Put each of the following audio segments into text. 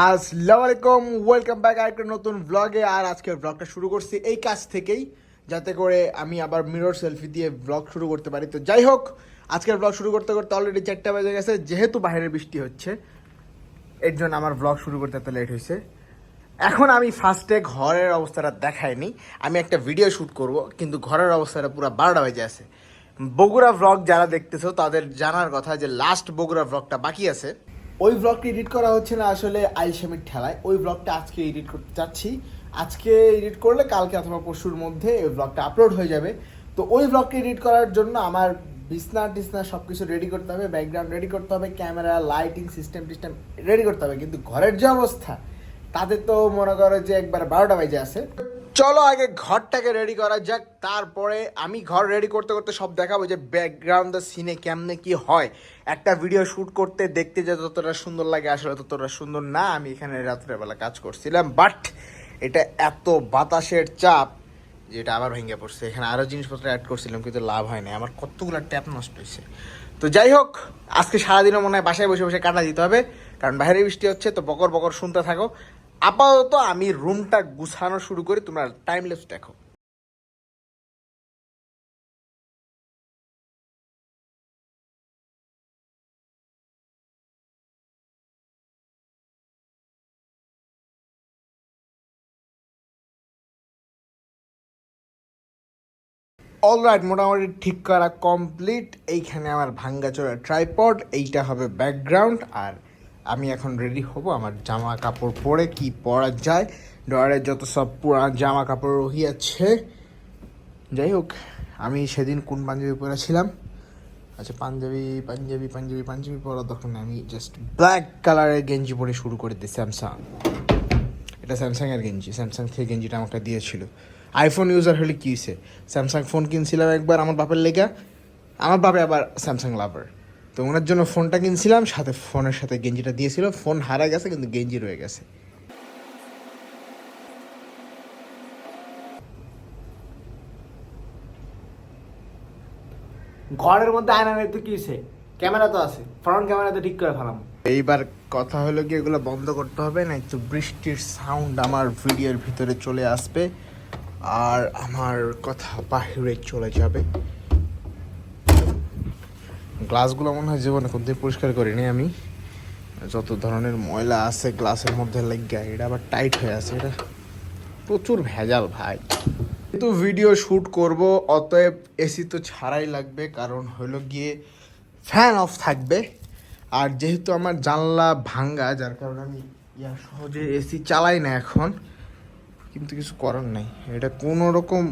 আসসালামু আলাইকুম welcome back আরেকটা নতুন ব্লগে আর আজকের ব্লগটা শুরু করছি এই কাজ থেকেই, যাতে করে আমি আবার মিরর সেলফি দিয়ে ব্লগ শুরু করতে পারি। তো যাই হোক, আজকের ব্লগ শুরু করতে করতে অলরেডি চারটা বেজে গেছে, যেহেতু বাইরে বৃষ্টি হচ্ছে, এর জন্য আমার ব্লগ শুরু করতে এত লেট হয়েছে। এখন আমি ফার্স্টে ঘরের অবস্থাটা দেখাইনি, আমি একটা ভিডিও শ্যুট করব, কিন্তু ঘরের অবস্থাটা পুরো বারোটা বেজে আছে। বগুড়া ব্লগ যারা দেখতেছো, তাদের জানার কথা যে লাস্ট বগুড়া ব্লগটা বাকি আছে। ওই ব্লগটি এডিট করা হচ্ছে না আসলে আইসামির ঠেলায়। ওই ব্লগটা আজকে এডিট করতে চাচ্ছি। আজকে এডিট করলে কালকে অথবা পরশুর মধ্যে ওই ব্লগটা আপলোড হয়ে যাবে। তো ওই ব্লগটা এডিট করার জন্য আমার বিছনা টিসনা সব কিছু রেডি করতে হবে ব্যাকগ্রাউন্ড রেডি করতে হবে ক্যামেরা লাইটিং সিস্টেম টিস্টেম রেডি করতে হবে। কিন্তু ঘরের যে অবস্থা তাদের তো মনে করো যে একবার বারোটা বাজে আছে। চলো আগে ঘরটাকে রেডি করা যাক, তারপরে আমি ঘর রেডি করতে করতে সব দেখাবো যে ব্যাকগ্রাউন্ড সিনে কেমনে কি হয়। একটা ভিডিও শুট করতে দেখতে যে ততটা সুন্দর লাগে আসলে ততটা সুন্দর না, আমি এখানে রাত্রেবেলা কাজ করছিলাম বাট এটা এত বাতাসের চাপ যেটা আবার ভেঙে পড়ছে। এখানে আরও জিনিসপত্র অ্যাড করছিলাম, কিন্তু লাভ হয়নি। আমার কতগুলো ট্যাপ নষ্ট হয়েছে। তো যাই হোক, আজকে সারাদিনও মনে হয় বাসায় বসে বসে কাটা দিতে হবে, কারণ বাইরে বৃষ্টি হচ্ছে, তো বকর বকর শুনতে থাকো। আপাতত আমি রুমটা গুছানো শুরু করি, তোমরা টাইমলেস দেখো। অলরাইট মোটামুটি ঠিক করা কমপ্লিট এইখানে আমার ভাঙ্গাচোরা ট্রাইপড এইটা হবে ব্যাকগ্রাউন্ড আর আমি এখন রেডি হব আমার জামা কাপড় পরে কি পরা যায়। ডয়ারে যত সব পুরান জামা কাপড় রহিয়াছে। যাই হোক, আমি সেদিন কোন পাঞ্জাবি পরেছিলাম? আচ্ছা পাঞ্জাবি পাঞ্জাবি পাঞ্জাবি পাঞ্জাবি পরা তখন আমি জাস্ট ব্ল্যাক কালারের গেঞ্জি পরে শুরু করে দিই স্যামসাং এটা স্যামসাংয়ের গেঞ্জি। স্যামসাং থেকে গেঞ্জিটা আমাকে দিয়েছিল। আইফোন ইউজার হলে কী স্যামসাং ফোন কিনছিলাম একবার আমার বাপের লেগা। আমার বাপে আবার স্যামসাং লাভার তো ওনার জন্য ফোনটা কিনছিলাম সাথে ফোনের সাথে গেঞ্জিটা দিয়েছিল। ফোন হারা গেছে কিন্তু গেঞ্জি রয়ে গেছে। ঘরের মধ্যে আয়না নেই তো কি? ক্যামেরা তো আছে ফ্রন্ট ক্যামেরা তো ঠিক করে ফেলাম। এইবার কথা হলো কি এগুলো বন্ধ করতে হবে না একটু বৃষ্টির সাউন্ড আমার ভিডিওর ভিতরে চলে আসবে আর আমার কথা বাহিরে চলে যাবে। গ্লাসগুলো মনে হয় জীবনে কোনদিন পরিষ্কার করিনি আমি। যত ধরনের ময়লা আছে গ্লাসের মধ্যে লেগে, এটা আবার টাইট হয়ে আছে, এটা প্রচুর ভেজাল ভাই। কিন্তু ভিডিও শ্যুট করব, অতএব এসি তো ছাড়াই লাগবে, কারণ হলো গিয়ে ফ্যান অফ থাকবে। আর যেহেতু আমার জানলা ভাঙ্গা, যার কারণে আমি ইয়া সহজে এসি চালাই না এখন, কিন্তু কিছু করার নাই। এটা কোনো রকম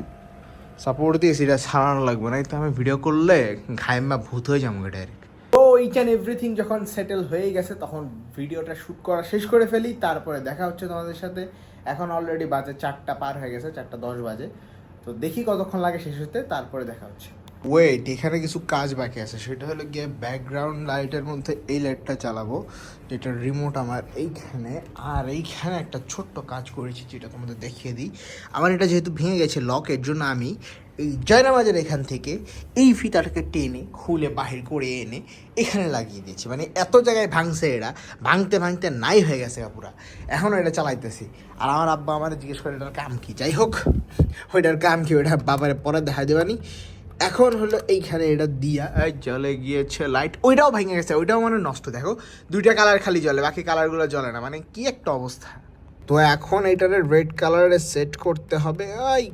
সাপোর্ট দিয়ে সেটা সারানো লাগবে, না? তো আমি ভিডিও করলে ঘাইমা ভূত হয়ে যাব ডাইরেক্ট তো ইচ অ্যান্ড এভরিথিং যখন সেটেল হয়ে গেছে, তখন ভিডিওটা শ্যুট করা শেষ করে ফেলি, তারপরে দেখা হচ্ছে তোমাদের সাথে। এখন অলরেডি বাজে চারটা পার হয়ে গেছে, চারটা দশ বাজে। তো দেখি কতক্ষণ লাগে শেষ হতে, তারপরে দেখা হচ্ছে। ওয়েট এখানে কিছু কাজ বাকি আছে। সেটা হলো গিয়ে ব্যাকগ্রাউন্ড লাইটের মধ্যে এই লাইটটা চালাবো যেটার রিমোট আমার এইখানে। আর এইখানে একটা ছোট্ট কাজ করেছি, যেটা তোমাদের দেখিয়ে দিই। আমার এটা যেহেতু ভেঙে গেছে লক এর জন্য আমি এই জয়নামাজের এখান থেকে এই ফিতাটাকে টেনে, খুলে বাহির করে এনে এখানে লাগিয়ে দিয়েছি। মানে এত জায়গায় ভাঙছে এরা। ভাঙতে ভাঙতে নাই হয়ে গেছে পুরা। এখনও এটা চালাইতেছি। আর আমার আব্বা আমার জিজ্ঞেস করে, এটার কাম কি? যাই হোক, ওইটার কাম কি? ওইটা বাবারে পরে দেখা দেবানি। এখন হলো এইখানে এটা দিয়া জলে গিয়েছে লাইট ওইটাও ভেঙে গেছে, ওইটাও মানে নষ্ট, দেখো। দুইটা কালার খালি জলে বাকি কালারগুলো জ্বলে না মানে কি একটা অবস্থা। তো এখন এটারে রেড কালারে সেট করতে হবে, ওই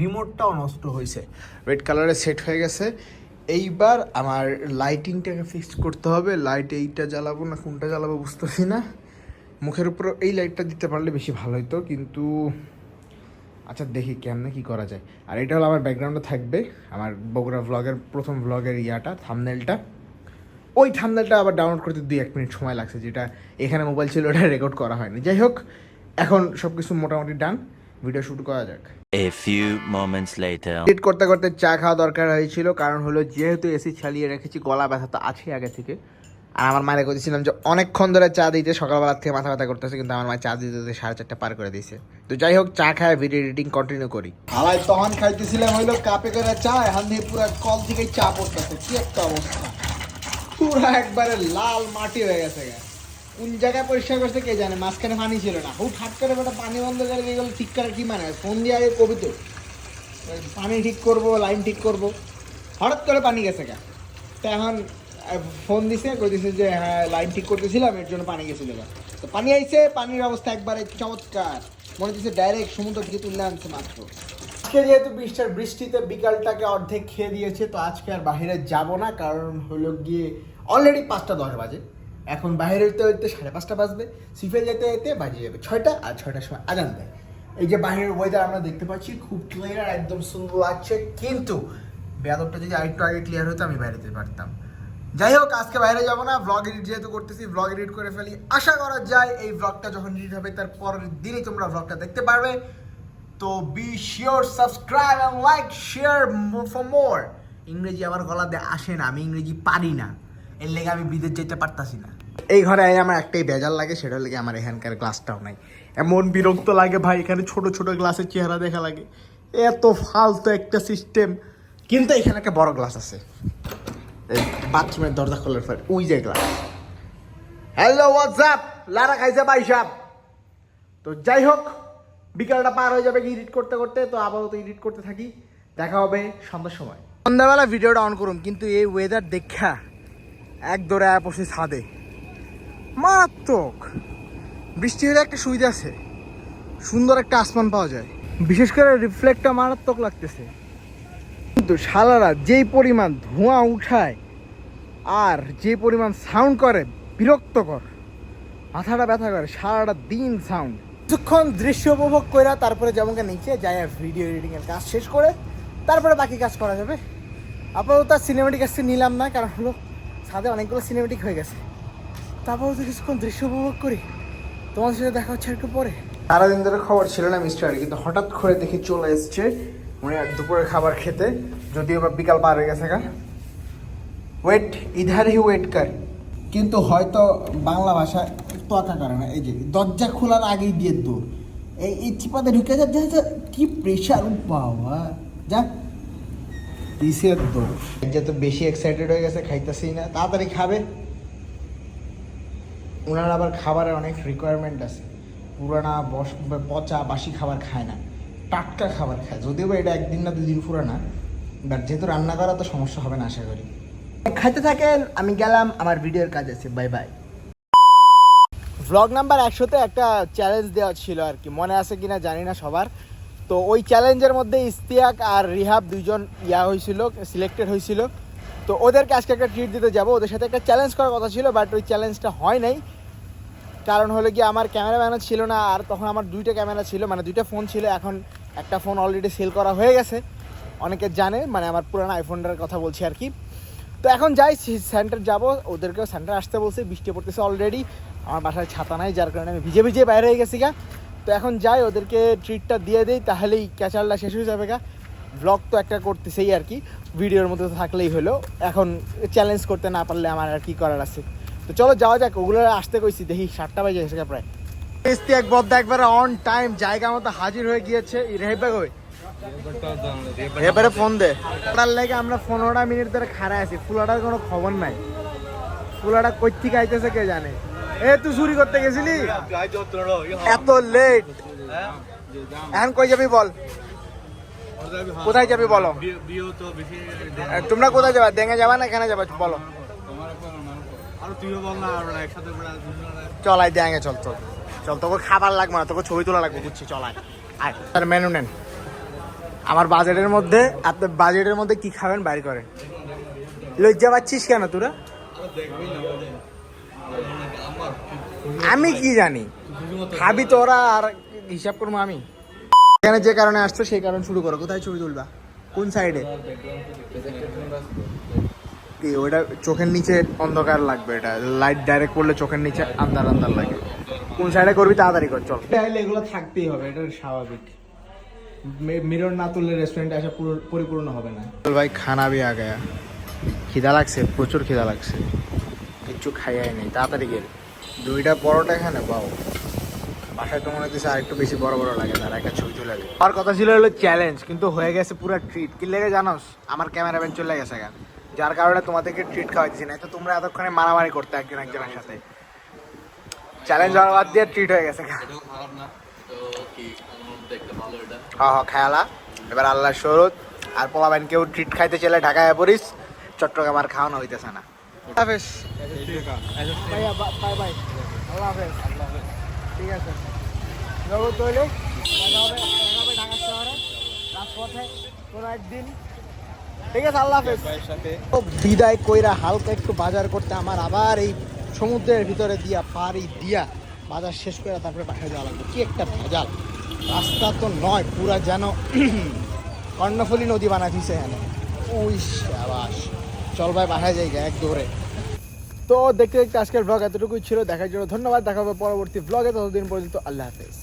রিমোটটাও নষ্ট হয়েছে। রেড কালারে সেট হয়ে গেছে। এইবার আমার লাইটিংটাকে ফিক্স করতে হবে লাইট এইটা জ্বালাবো না, কোনটা জ্বালাবো বুঝতেছি না। মুখের উপর এই লাইটটা দিতে পারলে বেশি ভালো হতো কিন্তু আচ্ছা দেখি কেমনে কি করা যায়। আর এটা হলো আমার ব্যাকগ্রাউন্ডে থাকবে। আমার বগুড়া ভ্লগের প্রথম ভ্লগের ইয়াটা থামনেলটা ওই থামনেলটা আবার ডাউনলোড করতে দুই এক মিনিট সময় লাগছে যেটা এখানে মোবাইল ছিল ওটা রেকর্ড করা হয়নি। যাই হোক এখন সব কিছু মোটামুটি ডান ভিডিও শুট করা যাক। A few moments later. Edit করতে করতে চা খাওয়া দরকার হয়েছিল কারণ হলো যেহেতু এসি চালিয়ে রেখেছি গলা ব্যথা তো আছে আগে থেকে। আর আমার মায়ের করেছিলাম যে অনেকক্ষণ ধরে চা দিতে সকালবেলা থেকে মাথা ব্যথা করতেছে, কিন্তু আমার মা চা দিতে দিতে সাড়ে চারটা পার করে দিয়েছে। তো যাই হোক, চা খায় ভিডিও এডিটিং কন্টিনিউ করি। হালাই তখন খাইতেছিলাম, হইল কাপে করে চা, এখন দিয়ে পুরো কল থেকে চা পড়তেছে, কি একটা অবস্থা। পুরো একবারে লাল মাটি হয়ে গেছে। কোন জায়গায় পরিষ্কার করছে কে জানে, মাঝখানে পানি ছিল না। হুট হাট করে বেটা পানি বন্ধ করে গেলো, ঠিক করার কি মানে? ফোন দিয়ে আগে কবি তো। পানি ঠিক করব, লাইন ঠিক করব। হঠাৎ করে পানি গেছে গা। তো এখন ফোন দিছে, কই দিছে যে হ্যাঁ লাইন ঠিক করতেছিলাম, এর জন্য পানি গেছিল তো পানি আইছে, পানির অবস্থা একবারে চমৎকার। মনে হচ্ছে ডাইরেক্ট সমুদ্র থেকে তুলে আনছে মাত্র। আজকে যেহেতু বৃষ্টির বৃষ্টিতে বিকালটাকে অর্ধেক খেয়ে দিয়েছে, তো আজকে আর বাইরে যাব না, কারণ হলো গিয়ে অলরেডি পাঁচটা দশ বাজে। এখন বাইরে হইতে হইতে সাড়ে পাঁচটা বাজবে, সিফে যেতে যেতে বাজে যাবে ছয়টা, আর ছয়টার সময় আজান দেয়। এই যে বাইরের ওয়েদার আমরা দেখতে পাচ্ছি, খুব ক্লিয়ার একদম সুন্দর লাগছে, কিন্তু, বেয়াদবটা যদি আরেকটু আগে ক্লিয়ার হতো, আমি বাইরে যেতে পারতাম। যাই হোক আজকে বাইরে যাব না ব্লগ এডিট যেহেতু করতেছি ব্লগ এডিট করে ফেলি। আশা করা যায় এই ব্লগটা যখন এডিট হবে, তার পরের দিনই তোমরা ব্লগটা দেখতে পারবে। তো be sure subscribe and like share for more ইংরেজি আমার গলাতে আসে না, আমি ইংরেজি পারি না। এর লেগে আমি বিদেশ যেতে পারতাছি না। এই ঘরে আই আমার একটাই বেজাল লাগে, সেটা লেগে আমার এখানকার গ্লাসটাও নাই। এমন বিরক্ত লাগে ভাই, এখানে ছোট ছোট গ্লাসের চেহারা দেখা লাগে। এত ফালতু একটা সিস্টেম কিন্তু এখানে একটা বড় গ্লাস আছে। বাথরুমের দরজা খোলার পর উই যে গ্লাস হ্যালো হোয়াটসঅ্যাপ লারা খাইছে ভাই সাহেব তো যাই হোক, বিকালটা পার হয়ে যাবে এডিট করতে করতে, তো আপাতত এডিট করতে থাকি। দেখা হবে সন্ধ্যার সময়। সন্ধ্যাবেলা ভিডিওটা অন করুন, কিন্তু এই ওয়েদার দেখা এক দৌড়ে পড়ছে ছাদে। মারাত্মক। বৃষ্টি হলে একটা সুবিধা আছে, সুন্দর একটা আসমান পাওয়া যায়। বিশেষ করে রিফ্লেক্টটা মারাত্মক লাগতেছে। কিন্তু শালারা যেই পরিমাণ ধোঁয়া উঠায় আর যে পরিমাণ সাউন্ড করে, বিরক্তকর। মাথাটা ব্যথা করে, সারাটা দিন সাউন্ড কিছুক্ষণ দৃশ্য উপভোগ করে তারপরে যেমন নিচে যাই ভিডিও এডিটিং এর কাজ শেষ করে তারপরে বাকি কাজ করা যাবে। আপাতত আর সিনেমেটিক আসতে নিলাম না, কারণ হলো ছাদে অনেকগুলো সিনেমেটিক হয়ে গেছে। তারপর তো কিছুক্ষণ দৃশ্য উপভোগ করি। তোমাদের সাথে দেখা হচ্ছে একটু পরে। সারাদিন ধরে খবর ছিল না মিস্টার কিন্তু হঠাৎ করে দেখি চলে এসছে উনি দুপুরের খাবার খেতে, যদিও বা বিকাল পার হয়ে গেছে ওয়েট ইধার ওয়েট কর। কিন্তু হয়তো বাংলা ভাষা তোয়াক্কা করে না, এই যে, দরজা খোলার আগেই দিয়ে দৌড় এই এই চিপাতে ঢুকে যা যা কি প্রেশার বাবা। যা দিসের দৌড় যে তো বেশি এক্সাইটেড হয়ে গেছে, খাইতেছেই না, তাড়াতাড়ি খাবে। ওনার আবার খাবারের অনেক রিকোয়ারমেন্ট আছে। পুরানা বস পচা বাসি খাবার খায় না। টাটকা খাবার খায়। যদিও বা এটা একদিন না দুদিন পুরানা বাট যেহেতু রান্না করা তো সমস্যা হবে না, আশা করি। খাইতে থাকেন, আমি গেলাম, আমার ভিডিওর কাজ আছে বাই বাই ভ্লগ নাম্বার একশোতে একটা চ্যালেঞ্জ দেওয়া ছিল আর কি, মনে আছে কিনা জানি না সবার। তো ওই চ্যালেঞ্জের মধ্যে ইস্তিয়াক আর রিহাব দুজন ইয়া হয়েছিল সিলেক্টেড হয়েছিল। তো ওদেরকে আজকে একটা ট্রিট দিতে যাব, ওদের সাথে একটা চ্যালেঞ্জ করার কথা ছিল বাট ওই চ্যালেঞ্জটা হয় নাই। কারণ হলো কি, আমার ক্যামেরাম্যানও ছিল না, আর তখন আমার দুইটা ক্যামেরা ছিল মানে দুইটা ফোন ছিল, এখন একটা ফোন অলরেডি সেল করা হয়ে গেছে। অনেকে জানে মানে আমার পুরানো আইফোনটার কথা বলছি আর কি। তো এখন যাই সেন্টার যাব, ওদেরকেও সেন্টার আসতে বলছে, বৃষ্টি পড়তেছে অলরেডি আমার বাসায় ছাতা নাই, যার কারণে আমি ভিজে ভিজে বাইরে হয়ে গেছি গা। তো এখন যাই, ওদেরকে ট্রিটটা দিয়ে দিই, তাহলেই ক্যাচালটা শেষ হয়ে যাবে গা। ব্লগ তো একটা করতেছেই আর কি, ভিডিওর মধ্যে তো থাকলেই হলো। এখন চ্যালেঞ্জ করতে না পারলে আমার আর কি করার আছে? তো চলো যাওয়া যাক ওগুলো আসতে কইছি দেখি সাতটা বাজে গেছে গা প্রায় এক বদ্দা একবারে অন টাইম জায়গা মতো হাজির হয়ে গিয়েছে। রেহেবে কই? এবারে ফোন দে। ওটার লেগে আমরা পনেরোটা মিনিট ধরে খাড়া আছি ফুলাটার কোনো খবর নাই। ফুলাটা কই থেকে আইতেছে কে জানে? এ তুই চুরি করতে গেছিলি? এত লেট এখন কই যাবি বল? কোথায় যাবি বলো? তোমরা কোথায় যাবা? দেঙ্গে যাবা না এখানে যাবা? বলো। চলাই দেঙ্গে চল চল চল। তোকে খাবার লাগবে না তোকে ছবি তোলা লাগবে বুঝছি চলাই আয়। তার মেনু নেন। আমার বাজেটের মধ্যে আপনার বাজেটের মধ্যে কি খাবেন বাইর করেন লজ্জা পাচ্ছিস কেন তোরা? আমি কি জানি? খাবি তোরা আর হিসাব করব আমি। এখানে যে কারণে আসছো সেই কারণ শুরু করো। কোথায় ছবি তুলবা? কোন সাইডে কি ওটা চোখের নিচে অন্ধকার লাগবে এটা? লাইট ডাইরেক্ট করলে চোখের নিচে আন্দার আন্দার লাগে। কোন সাইডে করবি তাড়াতাড়ি কর চল। তাহলে এগুলো থাকতেই হবে এটা স্বাভাবিক। মিরর না তুললে রেস্টুরেন্টে আসা পরিপূর্ণ হবে না। ভাই খানা ভি আ গয়া খিদা লাগছে প্রচুর খিদা লাগছে। কিচ্ছু খাইয়াই নেই তাড়াতাড়ি গেল দুইটা পরোটা এখানে পাও বাসায় তো মনে হচ্ছে আর একটু বেশি বড় বড় লাগে তার একটা ছবি চলে লাগে। আমার কথা ছিল হলো চ্যালেঞ্জ কিন্তু হয়ে গেছে পুরো ট্রিট কি লেগে জানোস? আমার ক্যামেরাম্যান চলে গেছে গা। যার কারণে তোমাদেরকে ট্রিট খাওয়াইছি না তো তোমরা এতক্ষণে মারামারি করতে একজন একজনের সাথে। চ্যালেঞ্জ হওয়ার বাদ দিয়ে ট্রিট হয়ে গেছে। হ্যাঁ হ্যাঁ খায়ালা। এবার আল্লাহ শরৎ আর পোলাবেন কেউ ট্রিট খাইতে চলে ঢাকায় পড়িস চট্টগ্রাম আর খাওয়ানো হইতেছে না। হাফেজ ভাইয়া বাই বাই আল্লাহ হাফেজ। আল্লাহ হাফেজ। ঠিক আছে। জগৎ দেখা হবে ঢাকা শহরে রাজপথে কোনো একদিন ঠিক আছে আল্লাহ হাফেজ। বিদায় কইরা হালকা একটু বাজার করতে আমার আবার এই সমুদ্রের ভিতরে দিয়া পাড়ি দিয়া বাজার শেষ করে তারপরে বাসায় যাওয়া লাগবে। কি একটা ভেজাল। রাস্তা তো নয় পুরা যেন কর্ণফুলী নদী বানাইছে এখানে। ওই সাবাস। চল ভাই বাসায় যাই গা, এক দৌড়ে তো দেখতে দেখতে আজকের ব্লগ এতটুকুই ছিল। দেখার জন্য ধন্যবাদ। দেখা হবে পরবর্তী ব্লগে ততদিন পর্যন্ত আল্লাহ হাফেজ।